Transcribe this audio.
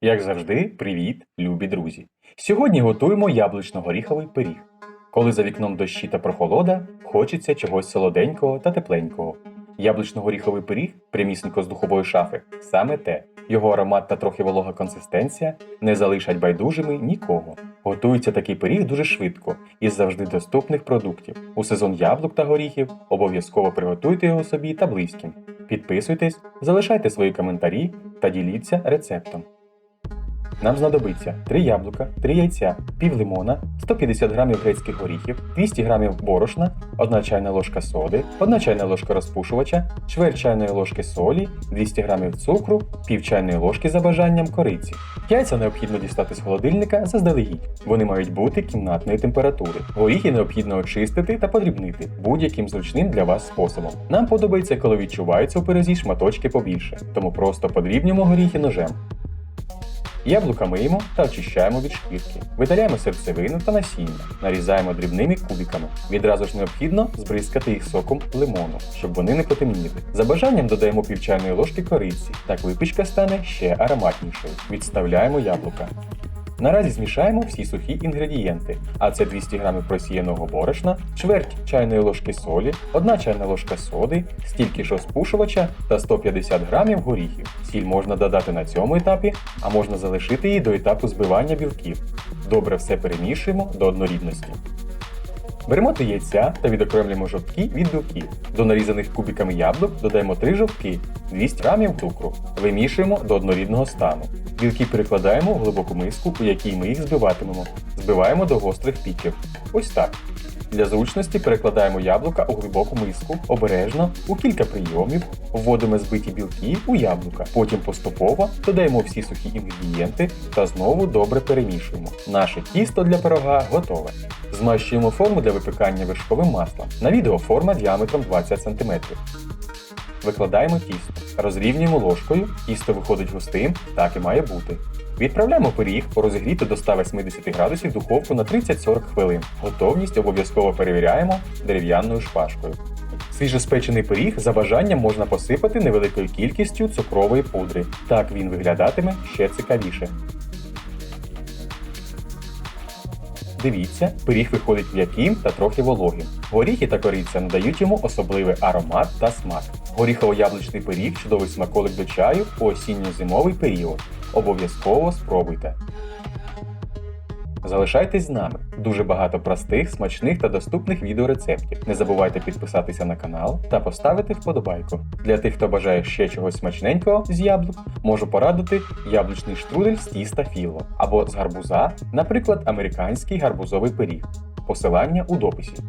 Як завжди, привіт, любі друзі! Сьогодні готуємо яблучно-горіховий пиріг. Коли за вікном дощі та прохолода, хочеться чогось солоденького та тепленького. Яблучно-горіховий пиріг, прямісінько з духової шафи, саме те. Його аромат та трохи волога консистенція не залишать байдужими нікого. Готується такий пиріг дуже швидко із завжди доступних продуктів. У сезон яблук та горіхів обов'язково приготуйте його собі та близьким. Підписуйтесь, залишайте свої коментарі та діліться рецептом. Нам знадобиться 3 яблука, 3 яйця, пів лимона, 150 г грецьких горіхів, 200 г борошна, 1 чайна ложка соди, 1 чайна ложка розпушувача, чверть чайної ложки солі, 200 г цукру, пів чайної ложки за бажанням кориці. Яйця необхідно дістати з холодильника заздалегідь. Вони мають бути кімнатної температури. Горіхи необхідно очистити та подрібнити будь-яким зручним для вас способом. Нам подобається, коли відчуваються у пирозі шматочки побільше, тому просто подрібнюємо горіхи ножем. Яблука миємо та очищаємо від шкірки. Видаляємо серцевину та насіння, нарізаємо дрібними кубиками. Відразу ж необхідно збризкати їх соком лимону, щоб вони не потемніли. За бажанням додаємо пів ложки кориці. Так випічка стане ще ароматнішою. Відставляємо яблука. Наразі змішаємо всі сухі інгредієнти, а це 200 г просіяного борошна, чверть чайної ложки солі, 1 чайна ложка соди, стільки ж розпушувача та 150 г горіхів. Сіль можна додати на цьому етапі, а можна залишити її до етапу збивання білків. Добре все перемішуємо до однорідності. Беремо три яйця та відокремлюємо жовтки від білків. До нарізаних кубиками яблук додаємо 3 жовтки, 200 г цукру. Вимішуємо до однорідного стану. Білки перекладаємо в глибоку миску, у якій ми їх збиватимемо. Збиваємо до гострих піків. Ось так. Для зручності перекладаємо яблука у глибоку миску, обережно, у кілька прийомів, вводимо збиті білки у яблука. Потім поступово додаємо всі сухі інгредієнти та знову добре перемішуємо. Наше тісто для пирога готове. Змащуємо форму для випікання вершковим маслом. На відео форма діаметром 20 см. Викладаємо тісто, розрівнюємо ложкою, тісто виходить густим, так і має бути. Відправляємо пиріг по розігріту до 180 градусів духовку на 30-40 хвилин. Готовність обов'язково перевіряємо дерев'яною шпажкою. Свіжоспечений пиріг за бажанням можна посипати невеликою кількістю цукрової пудри. Так він виглядатиме ще цікавіше. Дивіться, пиріг виходить м'яким та трохи вологим. Горіхи та кориця надають йому особливий аромат та смак. Горіхово-яблучний пиріг чудовий смаколик до чаю у осінньо-зимовий період. Обов'язково спробуйте. Залишайтесь з нами. Дуже багато простих, смачних та доступних відеорецептів. Не забувайте підписатися на канал та поставити вподобайку. Для тих, хто бажає ще чогось смачненького з яблук, можу порадити яблучний штрудель з тіста філо або з гарбуза, наприклад, американський гарбузовий пиріг. Посилання у дописі.